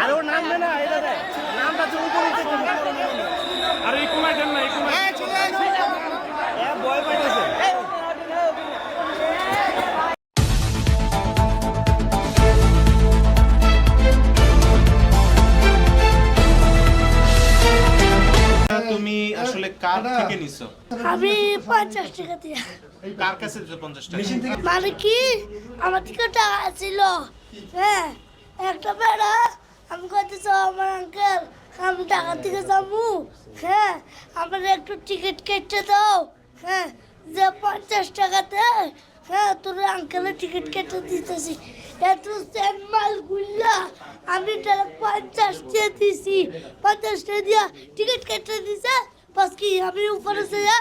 আরে ওর নাম না এটা নামটা তো উপরে আরে এই কোনায় দেন না এই কোনায় এ বয় পাইতেছে। তুমি আসলে কার থেকে নিছো? আমি পঞ্চাশ টাকা দিয়ে। কার কাছে দিছো পঞ্চাশ টাকা? মানে কি? আমার থেকে টাকা ছিল হ্যাঁ একটা বেড়া। আমি করতেছ আমার আঙ্কেল আমি টাকা থেকে যাব। হ্যাঁ আমার একটু টিকিট কেটে দাও। হ্যাঁ যে পঞ্চাশ টাকাতে হ্যাঁ তোর আঙ্কেলের টিকিট কেটে দিতেছি। এত সেন মাল গুল্লা আমি তারা পঞ্চাশ দিয়ে দিছি। পঞ্চাশ দিয়া টিকিট কেটে দিছে। বাস কি, আমি উপরে যা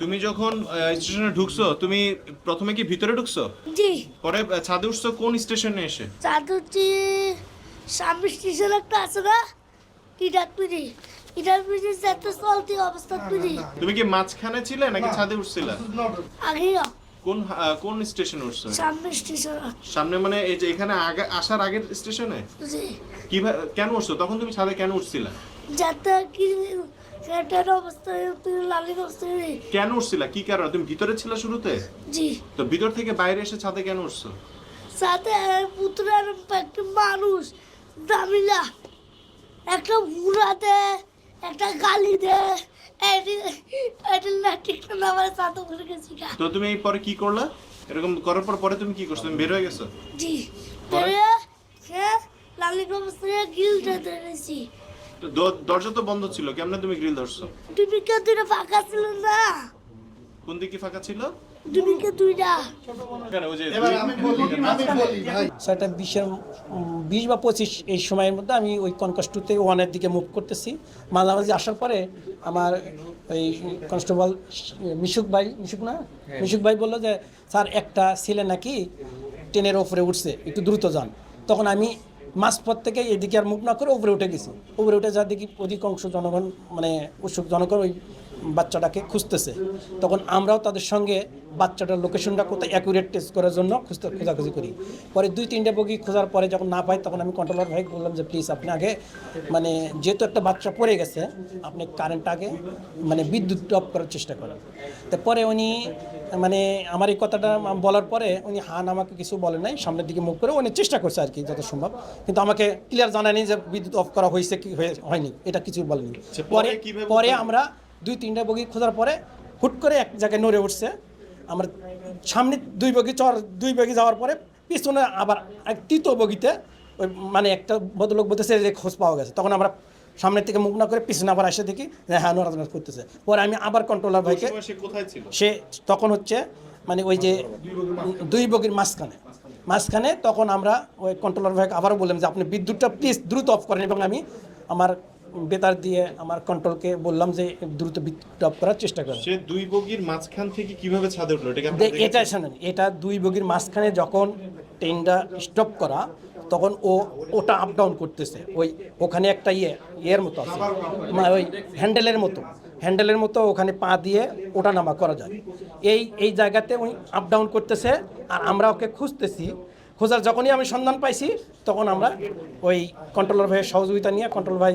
তুমি যখন স্টেশনে ঢুকছো তুমি প্রথমে কি ভিতরে ঢুকছো? জি। পরে ছাদে উঠছো কোন স্টেশনে এসে? চাদরটি সামনে স্টেশন একটা আছে না? যেতে চলতি অবস্থা তুমি? কি মাঝখানে ছিলে নাকি ছাদে উঠছিলা? আগে কোন কোন স্টেশনে উঠছো? সামনে স্টেশন। সামনে মানে এই যে এখানে আগে আসার আগের স্টেশনে? জি। কীভাবে কেন উঠছো? তখন তুমি ছাদে কেন উঠছিলা? যাতে কি সেটার অবস্থা তুই লালির অবস্থা কেন উঠছিলা? কি কারণে? তুমি ভিতরে ছিলে শুরুতে? জি। তো ভিতর থেকে বাইরে এসে ছাদে কেন উঠছো? সাথে পুত্রের একটা মানুষ দামিলা। একটা বুড়া দে একটা গালি দে। এটা ঠিক না আমার সাথে করে গেছি গা। তো তুমি এই পরে কি করলা? এরকম করার পর পরে তুমি কি করছ? তুমি বের হয়ে গেছো? জি। পরে? লালির অবস্থায় গিলটা ধরেছি। দরজা তো বন্ধ ছিল কেমনে তুমি গ্রিল ধরছো? দুবিকে দুইটা ফাঁকা ছিল না? কোন দিকে ফাঁকা ছিল? দুবিকে দুইটা? কেন ওই যে ছয়টা বিশের বিশ বা পঁচিশ এই সময়ের মধ্যে আমি ওই কনকস টু থেকে ওয়ানের দিকে মুভ করতেছি। মাঝামাঝি আসার পরে আমার ওই কনস্টেবল মিশুক ভাই মিশুক না? মিশুক ভাই বলল যে স্যার একটা ছেলে নাকি ট্রেনের ওপরে উঠছে একটু দ্রুত যান। তখন আমি মাঝপথ থেকে এদিকে আর মুখ না করে উপরে উঠে গেছি। উপরে উঠে যা দেখি অধিকাংশ জনগণ মানে উৎসুক জনগণ ওই বাচ্চাটাকে খুঁজতেছে। তখন আমরাও তাদের সঙ্গে বাচ্চাটার লোকেশনটা কোথায় অ্যাকুরেট টেস্ট করার জন্য খুঁজতে খোঁজাখুঁজি করি। পরে দুই তিনটে বগি খোঁজার পরে যখন না পাই তখন আমি কন্ট্রোলার ভাই বললাম যে প্লিজ আপনি আগে মানে যেহেতু একটা বাচ্চা পড়ে গেছে আপনি কারেন্ট আগে মানে বিদ্যুৎ অফ করার চেষ্টা করেন। তো পরে উনি মানে আমার এই কথাটা বলার পরে উনি হান আমাকে কিছু বলে নাই। সামনের দিকে মুখ করে উনি চেষ্টা করছে আর কি যত সম্ভব। কিন্তু আমাকে ক্লিয়ার জানায়নি যে বিদ্যুৎ অফ করা হয়েছে কি হয়ে- হয়নি। এটা কিছু বলেনি। পরে পরে? আমরা দুই তিনটা বগি খোঁজার পরে হুট করে এক জায়গায় নড়ে উঠছে। আমার সামনে দুই বগি চর দুই বগি যাওয়ার পরে পিছনে আবার এক তৃতীয় বগিতে ওই মানে একটা ভদ্রলোক বলতেছে যে খোঁজ পাওয়া গেছে। তখন আমরা সামনের থেকে মুখ না করে পিছনে আবার এসে দেখি যে হ্যাঁ নড়াচড়া করতেছে। পরে আমি আবার কন্ট্রোলার ভাইকে সে সে তখন হচ্ছে মানে ওই যে দুই বগির মাঝখানে। মাঝখানে তখন আমরা ওই কন্ট্রোলার ভাইকে আবারও বললাম যে আপনি বিদ্যুৎটা প্লিজ দ্রুত অফ করেন এবং আমি আমার বেতার দিয়ে আমার কন্ট্রোলকে বললাম যে দ্রুত বিদ্যুৎ করার চেষ্টা করেন সে দুই বগির মাঝখান থেকে কীভাবে ছাদে উঠল? এটা শোনেন এটা দুই বগির মাঝখানে যখন ট্রেনটা স্টপ করা তখন ও ওটা আপ ডাউন করতেছে। ওই ওখানে একটা ইয়ে ইয়ের মতো আছে। মানে ওই হ্যান্ডেলের মতো। হ্যান্ডেলের মতো ওখানে পা দিয়ে ওটা নামা করা যায়। এই এই জায়গাতে উনি আপ ডাউন করতেছে আর আমরা ওকে খুঁজতেছি। খোঁজার যখনই আমি সন্ধান পাইছি তখন আমরা ওই কন্ট্রোলার ভাইয়ের সহযোগিতা নিয়ে কন্ট্রোল ভাই